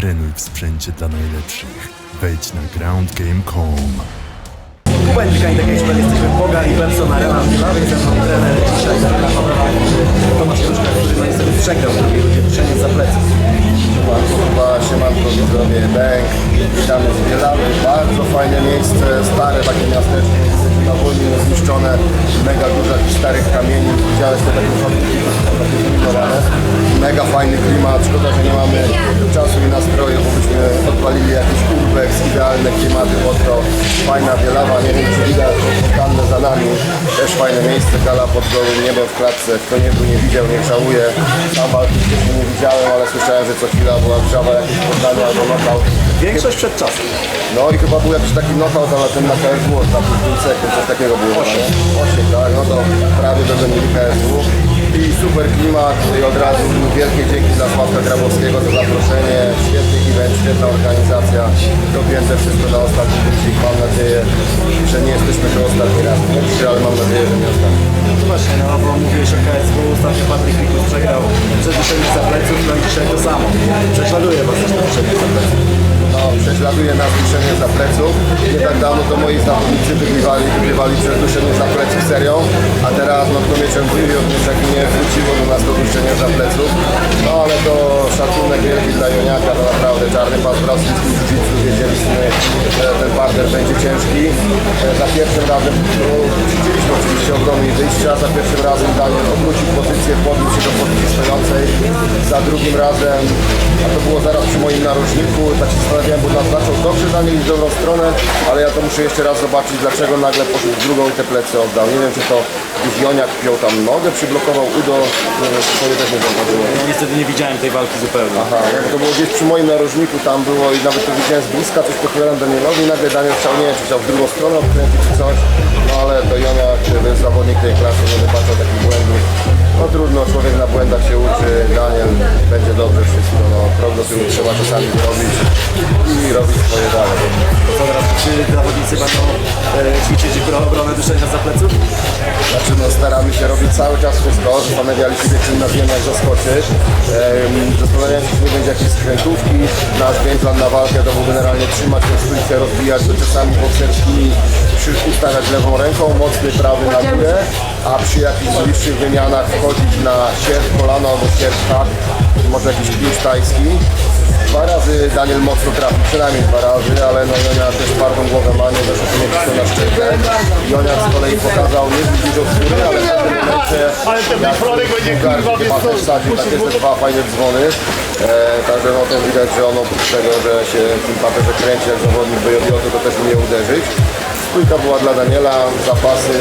trenuj w sprzęcie dla najlepszych. Wejdź na groundgame.com. Kuba Indykani, tak jak jesteśmy Boga i Benson Arena w Pilawie, ze mną trener dzisiaj Tomasz Kruszka, który no niestety przegrał na wielu duszenie za plecy. Siemanko, Kuba, siemanko widzowie, Bęk, witamy z Bielawy, bardzo fajne miejsce, stare takie miasteczko, na wojnie zniszczone, mega dużo jakichś starych kamieni, widziałeś te takie fabryki, mega fajny klimat, szkoda, że nie mamy czasu i nastroju, bo byśmy odpalili jakiś urbex, idealne klimaty, bo to fajna Bielawa, nie wiem czy widać, fontanny za nami, też fajne miejsce, gala pod gołym niebem w klatce, kto nie był, nie widział, nie żałuje, sam walki nie widziałem, ale słyszałem, że co chwila była grzawa jakieś poddanie albo knockout. Większość przed czasem. No i chyba był jakiś taki knockout, ale ten na KSW ostatnich 5 sekund, coś takiego było. 8. 8, tak, no to prawie będę mieli KSW. I super klimat i od razu wielkie dzięki dla Sławka Grabowskiego za zaproszenie. Świetny event, świetna organizacja. Dopięte wszystko na ostatni wyścig. Mam nadzieję, że nie jesteśmy to ostatni raz. Nie trzy, ale mam nadzieję, że nie ostatni. No właśnie, no bo mówiłeś o KSW, ostatnio Patryk Mikus przegrał przed duszeniem za pleców, no i dzisiaj to samo. Prześladuje was też to duszenie za pleców. No, prześladuje nas duszenie za pleców. Nie tak dawno to moi zawodnicy wygrywali, wygrywali przez duszenie za pleców serią, a teraz no kto mieczem wyjął, mieczek nie wróciło do nas to duszenie za pleców. No ale to szacunek wielki dla Joniaka, to naprawdę czarny pas brazylski jiu-jitsu, wiedzieliśmy, parter będzie ciężki. E, Za pierwszym razem no, widzieliśmy oczywiście obrony i wyjścia, za pierwszym razem Daniel obrócił pozycję, podniósł się do pozycji stojącej, za drugim razem, a to było zaraz przy moim narożniku, tak się zastanawiałem, bo naznaczał dobrze Daniel i w dobrą stronę, ale ja to muszę jeszcze raz zobaczyć, dlaczego nagle poszedł w drugą i te plecy oddał. Nie wiem, czy to gdzieś Joniak piął tam nogę, przyblokował udo, nie wiem, to też nie zauważyłem. No niestety nie widziałem tej walki zupełnie. Aha, jak to było gdzieś przy moim narożniku, tam było i nawet to widziałem z bliska, coś podpowiadam Danielowi i nagle Daniel chciał, nie wiem, czy chciał w drugą stronę odkręcić czy coś, no ale to Joniak, to jest zawodnik tej klasy, nie wybaczał takich błędów. No trudno, człowiek na błędach się uczy, Daniel, będzie dobrze wszystko, no krok do tyłu trzeba czasami zrobić i robić swoje dalej. Teraz, czy zawodnicy będą e, ćwiczyć obronę duszenia za pleców? Znaczy no staramy się robić cały czas wszystko, zastanawialiśmy się czym nas jak zaskoczyć. Ehm, zastanawiałem się, czy nie będzie jakiejś skrętówki. Nasz plan na walkę to był generalnie trzymać stójkę, rozbijać to czasami przy ustawiać lewą ręką, mocny prawy na górę, a przy jakichś bliższych wymianach wchodzić na sierp, kolano albo sierp tak, może jakiś klincz tajski. Dwa razy Daniel mocno trafił, przynajmniej dwa razy, ale no Jonia też twardą głowę ma, nie to nie wszystko na szczytę. Jonia z kolei pokazał nie dużo góry, ale w tym momencie ale ten Florek będzie kurwa chyba też wsadził takie te dwa fajne dzwony. E, także no to widać, że on oprócz tego, że się tym paterze kręci jak zawodnik BJJ, to też umie uderzyć. Stójka była dla Daniela, zapasy,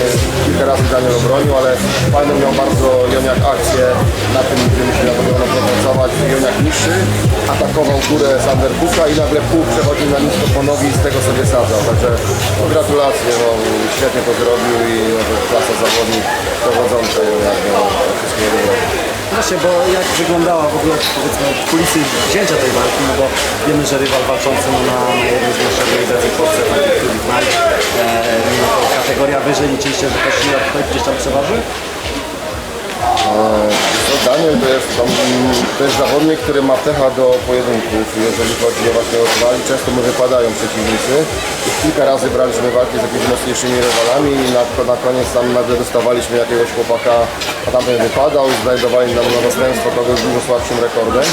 kilka razy Daniel obronił, ale fajną miał bardzo Joniak akcję na tym, gdzie pracować. Niższy, atakował górę z underhooka i nagle pół przechodził na nisko po nogi i z tego sobie sadzał. Także no, gratulacje, no, świetnie to zrobił i no, klasa zawodnik dowodzący Joniak, no, wszystkiego dobrego. Właśnie, bo jak wyglądała w ogóle powiedzmy kulisy wzięcia tej walki, no bo wiemy, że rywal walczący no, na, na jednej z naszych organizacji w Polsce, tak e, kategoria wyżej liczyliście, że ta siła tutaj gdzieś tam przeważy? To jest, to jest zawodnik, który ma pecha do pojedynków, jeżeli chodzi o właśnie rywali. Często mu wypadają przeciwnicy. Kilka razy braliśmy walki z jakimiś mocniejszymi rywalami i na, na koniec tam nagle dostawaliśmy jakiegoś chłopaka, a tamten wypadał znajdowali nam na następstwo kogoś z dużo słabszym rekordem.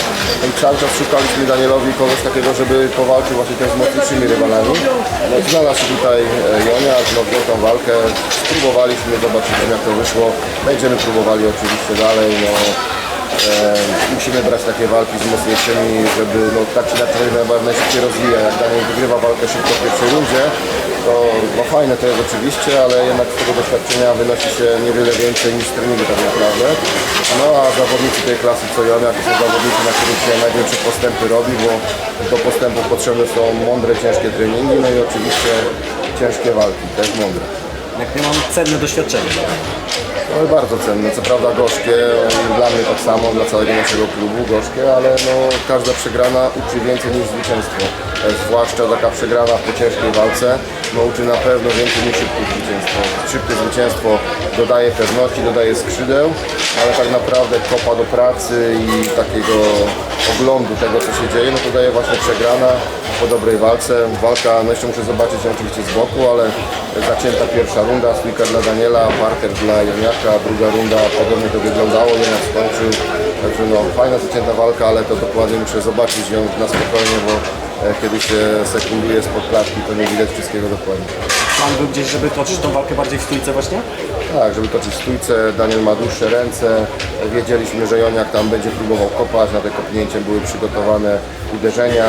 I cały czas szukaliśmy Danielowi kogoś takiego, żeby powalczył właśnie też z mocniejszymi rywalami. No i znalazł się tutaj e, Jonia, wziął tą walkę, spróbowaliśmy, zobaczyliśmy jak to wyszło. Będziemy próbowali oczywiście dalej. No, musimy brać takie walki z mocniejszymi, żeby no, tak inaczej chyba najszybciej rozwija. Jak Daniel wygrywa walkę szybko w pierwszej rundzie, to no, fajne to jest oczywiście, ale jednak z tego doświadczenia wynosi się niewiele więcej niż treningu tak naprawdę. No a zawodnicy tej klasy co Jonia to są zawodnicy, na których się największe postępy robi, bo do postępów potrzebne są mądre, ciężkie treningi, no i oczywiście ciężkie walki, też mądre. Jak nie mam cenne doświadczenie. No bardzo cenne, co prawda gorzkie, dla mnie tak samo, dla całego naszego klubu gorzkie, ale no, każda przegrana uczy więcej niż zwycięstwo. E, Zwłaszcza taka przegrana po ciężkiej walce. nauczy na pewno więcej niż szybkie zwycięstwo. Zwycięstwo dodaje pewności, dodaje skrzydeł, ale tak naprawdę kopa do pracy i takiego oglądu tego, co się dzieje, no to daje właśnie przegrana po dobrej walce. Walka, no jeszcze muszę zobaczyć ją oczywiście z boku, ale zacięta pierwsza runda, stójka dla Daniela, parter dla Joniaka, druga runda, podobnie to wyglądało, Joniak skończył. Także no, fajna zacięta walka, ale to dokładnie muszę zobaczyć ją na spokojnie, bo e, kiedy się sekunduje spod klatki, to nie widać wszystkiego dokładnie. Plan był gdzieś, żeby toczyć tą walkę bardziej w stójce właśnie? Tak, żeby toczyć stójce, Daniel ma dłuższe ręce. Wiedzieliśmy, że Joniak tam będzie próbował kopać, na te kopnięcie były przygotowane uderzenia.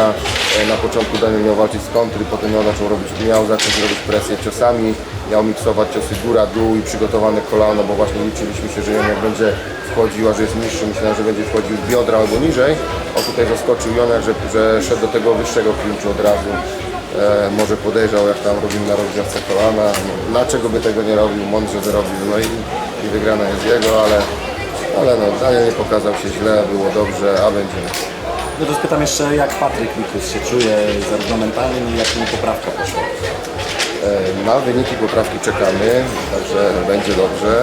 E, Na początku Daniel miał walczyć z kontry, potem miał, zaczął robić, miał zacząć robić presję ciosami, miał miksować ciosy góra-dół i przygotowane kolano, bo właśnie liczyliśmy się, że Joniak będzie wchodził, a że jest niższy, myślałem, że będzie wchodził w biodra albo niżej. O tutaj zaskoczył Joniak, że, że szedł do tego wyższego klinczu od razu. E, może podejrzał, jak tam robimy na rozgrzewce kolana. Dlaczego by tego nie robił? Mądrze zrobił. No i, i wygrana jest jego, ale, ale no, Daniel nie pokazał się źle, było dobrze, a będzie. No to spytam jeszcze, jak Patryk się czuje zarówno mentalnie, jak mu poprawka poszła. E, na wyniki poprawki czekamy, także będzie dobrze.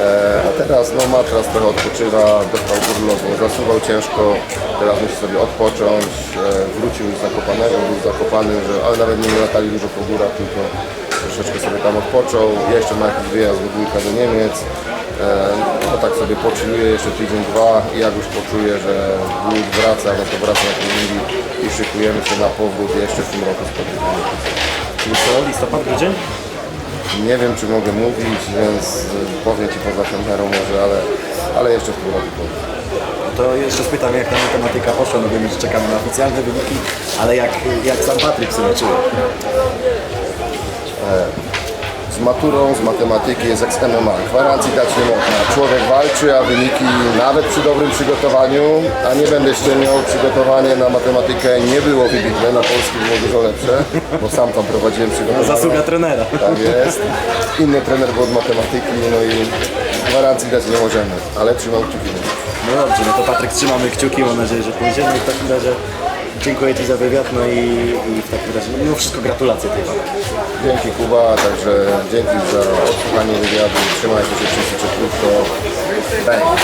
E, a teraz no, Matras trochę odpoczywa, dostał górlową, zasuwał ciężko, teraz musi sobie odpocząć. E, wrócił z Zakopanego, był zakopany, że, ale nawet nie latali dużo po górach, tylko troszeczkę sobie tam odpoczął. Jeszcze ma jakiś wyjazd do do Niemiec. No tak sobie poczynuje jeszcze tydzień, dwa i jak już poczuje, że głód wraca, no to wraca na treningi i szykujemy się na powrót jeszcze w tym roku spotykamy. Czyli co, listopad, grudzień? Nie wiem, czy mogę mówić, więc powiem Ci poza kamerą może, ale, ale jeszcze w tym roku powiem. To jeszcze spytam, jak ta matematyka poszła, no wiemy, że czekamy na oficjalne wyniki, ale jak, jak sam Patryk sobie czuje? Z maturą, z matematyki jest jak z MMA. Gwarancji dać nie można. Człowiek walczy, a wyniki nawet przy dobrym przygotowaniu, a nie będę ściemniał, przygotowanie na matematykę nie było wybitne, na polski było dużo lepsze, bo sam tam prowadziłem przygotowanie. Zasługa trenera. Tak jest. Inny trener był od matematyki, no i gwarancji dać nie możemy, ale trzymam kciuki. No dobrze, no to Patryk trzymamy kciuki, mam nadzieję, że pójdzie. I w takim razie dziękuję Ci za wywiad, no i, i w takim razie mimo wszystko gratulacje tej walki. Dzięki Kuba, także dzięki za odsłuchanie wywiadu. Trzymajcie się wszyscy cieplutko. Bang.